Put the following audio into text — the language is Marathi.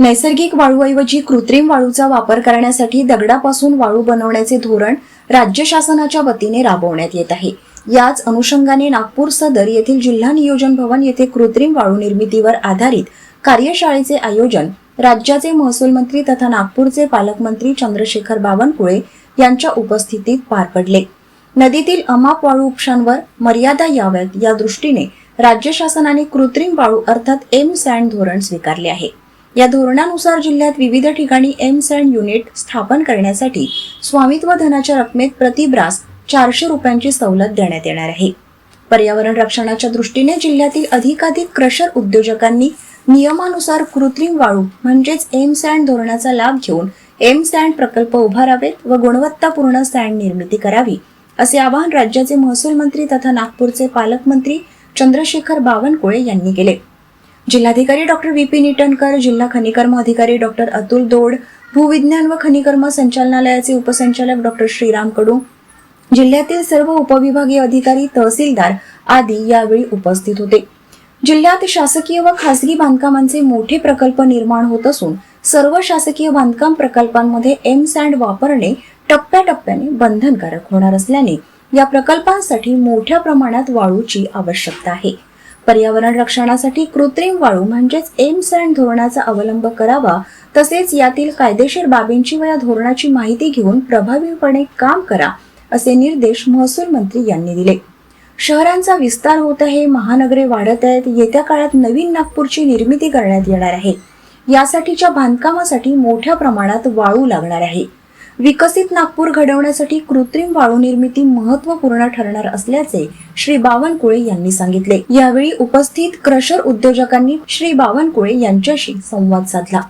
नैसर्गिक वाळूऐवजी कृत्रिम वाळूचा वापर करण्यासाठी दगडापासून वाळू बनवण्याचे धोरण राज्य शासनाच्या वतीने राबवण्यात येत आहे. याच अनुषंगाने नागपूर सदर येथील जिल्हा नियोजन भवन येथे कृत्रिम वाळू निर्मितीवर आधारित कार्यशाळेचे आयोजन राज्याचे महसूल मंत्री तथा नागपूरचे पालकमंत्री चंद्रशेखर बावनकुळे यांच्या उपस्थितीत पार पडले. नदीतील अमाप वाळू उपशांवर मर्यादा याव्यात या दृष्टीने राज्य शासनाने कृत्रिम वाळू अर्थात एम सँड धोरण स्वीकारले आहे. या धोरणानुसार जिल्ह्यात विविध ठिकाणी एम्स अँड युनिट स्थापन करण्यासाठी स्वामित्व धनाच्या रकमेत प्रतिब्रास चारशे रुपयांची सवलत देण्यात येणार आहे. पर्यावरण रक्षणाच्या दृष्टीने जिल्ह्यातील अधिकाधिक क्रशर उद्योजकांनी नियमानुसार कृत्रिम वाळू म्हणजेच एम सँड धोरणाचा लाभ घेऊन एम सँड प्रकल्प उभारावेत व गुणवत्तापूर्ण सँड निर्मिती करावी असे आवाहन राज्याचे महसूल मंत्री तथा नागपूरचे पालकमंत्री चंद्रशेखर बावनकुळे यांनी केले. जिल्हाधिकारी डॉक्टर व्ही. पी. निटणकर जिल्हा खनिकर्म अधिकारी डॉक्टर अतुल दोड भूविज्ञान व खनिकर्म संचालनालयाचे उपसंचालक डॉक्टर श्रीराम कडू जिल्ह्यातील सर्व उपविभागीय अधिकारी तहसीलदार आदी यावेळी उपस्थित होते. जिल्ह्यात शासकीय व खासगी बांधकामांचे मोठे प्रकल्प निर्माण होत असून सर्व शासकीय बांधकाम प्रकल्पांमध्ये एम सँड वापरणे टप्प्याटप्प्याने बंधनकारक होणार असल्याने या प्रकल्पांसाठी मोठ्या प्रमाणात वाळूची आवश्यकता आहे. पर्यावरण रक्षणासाठी कृत्रिम वाळू म्हणजेच एम सँड धोरणाचा अवलंब करावा तसेच यातील कायदेशीर बाबींची व या धोरणाची माहिती घेऊन प्रभावीपणे काम करा असे निर्देश महसूल मंत्री यांनी दिले. शहरांचा विस्तार होत आहे महानगरे वाढत आहेत येत्या काळात नवीन नागपूरची निर्मिती करण्यात येणार आहे. यासाठीच्या बांधकामासाठी मोठ्या प्रमाणात वाळू लागणार आहे. विकसित नागपूर घडवण्यासाठी कृत्रिम वाळू निर्मिती महत्त्वपूर्ण ठरणार असल्याचे श्री बावनकुळे यांनी सांगितले. यावेळी उपस्थित क्रशर उद्योजकांनी श्री बावनकुळे यांच्याशी संवाद साधला.